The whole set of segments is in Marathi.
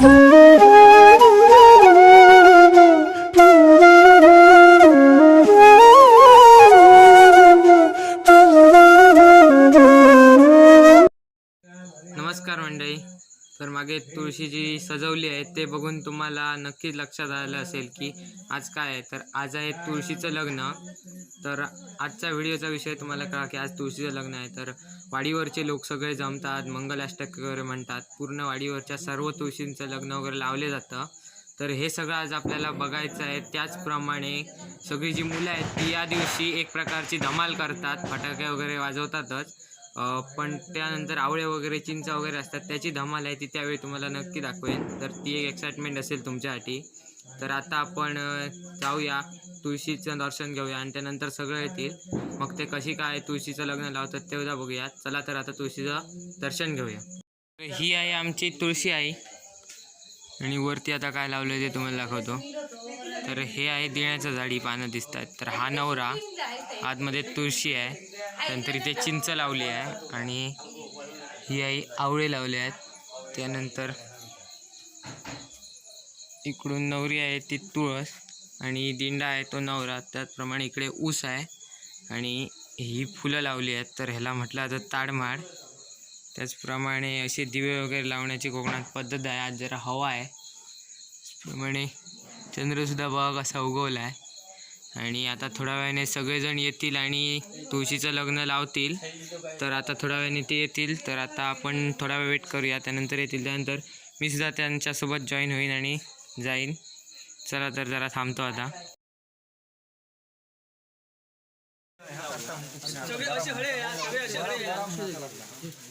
stars. मागे तुळशी जी सजवली आहे ते बघून तुम्हाला नक्कीच लक्षात आलं असेल की आज काय आहे. तर आज आहे तुळशीचं लग्न. तर आजचा व्हिडिओचा विषय तुम्हाला कळा की आज तुळशीचं लग्न आहे. तर वाडीवरचे लोक सगळे जमतात मंगलाष्टक वगैरे म्हणतात. पूर्ण वाडीवरच्या सर्व तुळशींचं लग्न वगैरे लावले जातं. तर हे सगळं आज आपल्याला बघायचं आहे. त्याचप्रमाणे सगळी जी मुलं आहेत ती या दिवशी एक प्रकारची धमाल करतात. फटाके वगैरे वाजवतातच. पण त्यानंतर आवळे वगैरे चिंच वगैरे असतात त्याची धमाल आहे ती त्यावेळी तुम्हाला नक्की दाखवेन. तर ती एक एक्साइटमेंट असेल तुमच्यासाठी तर आता आपण जाऊया तुळशीचं दर्शन घेऊया आणि त्यानंतर सगळं येतील. मग ते कशी काय तुळशीचं लग्न लावतात ते उद्या बघूया चला तर आता तुळशीचं दर्शन घेऊया. ही आहे आमची तुळशी आई. आणि वरती आता काय लावलं ते तुम्हाला दाखवतो. तर हे आहे दिण्याचं झाडी पानं दिसत आहेत तर हा नवरा आतमध्ये तुळशी आहे. त्यानंतर इथे चिंच लावली आहे आणि ही आई आवळे लावले आहेत. त्यानंतर इकडून नवरी आहे ती तुळस आणि दिंडा आहे तो नवरा. त्याचप्रमाणे इकडे ऊस आहे आणि ही फुलं लावली आहेत. तर ह्याला म्हटलं जातं ताडमाड. त्याचप्रमाणे असे दिवे वगैरे लावण्याची कोकणात पद्धत आहे. आज जरा हवा आहे. त्याचप्रमाणे चंद्रसुद्धा बघ असा उगवला आहे आणि आता थोड्या वेळाने सगळेजण येतील आणि तुळशीचं लग्न लावतील. तर आता थोड्या वेळाने ते येतील. तर आता आपण थोडा वेळ वेट करूया. त्यानंतर येतील. त्यानंतर मी सुद्धा त्यांच्यासोबत जॉईन होईन आणि जाईन. चला तर जरा थांबतो आता.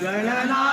ગણના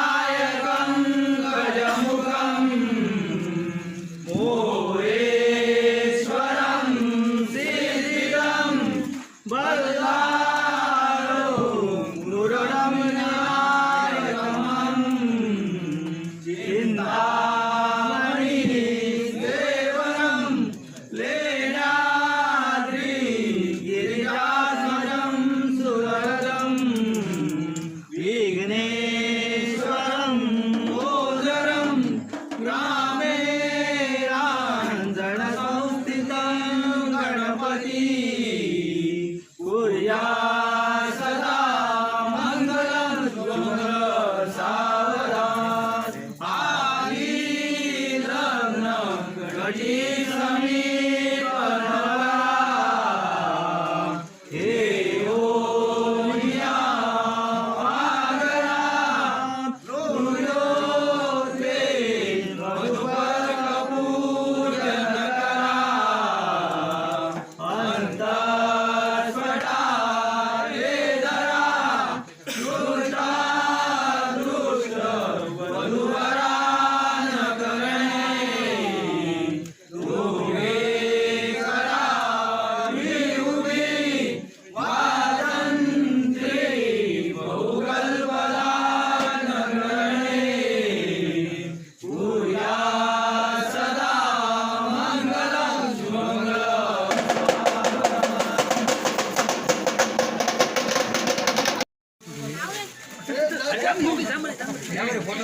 ಫೋಟೋ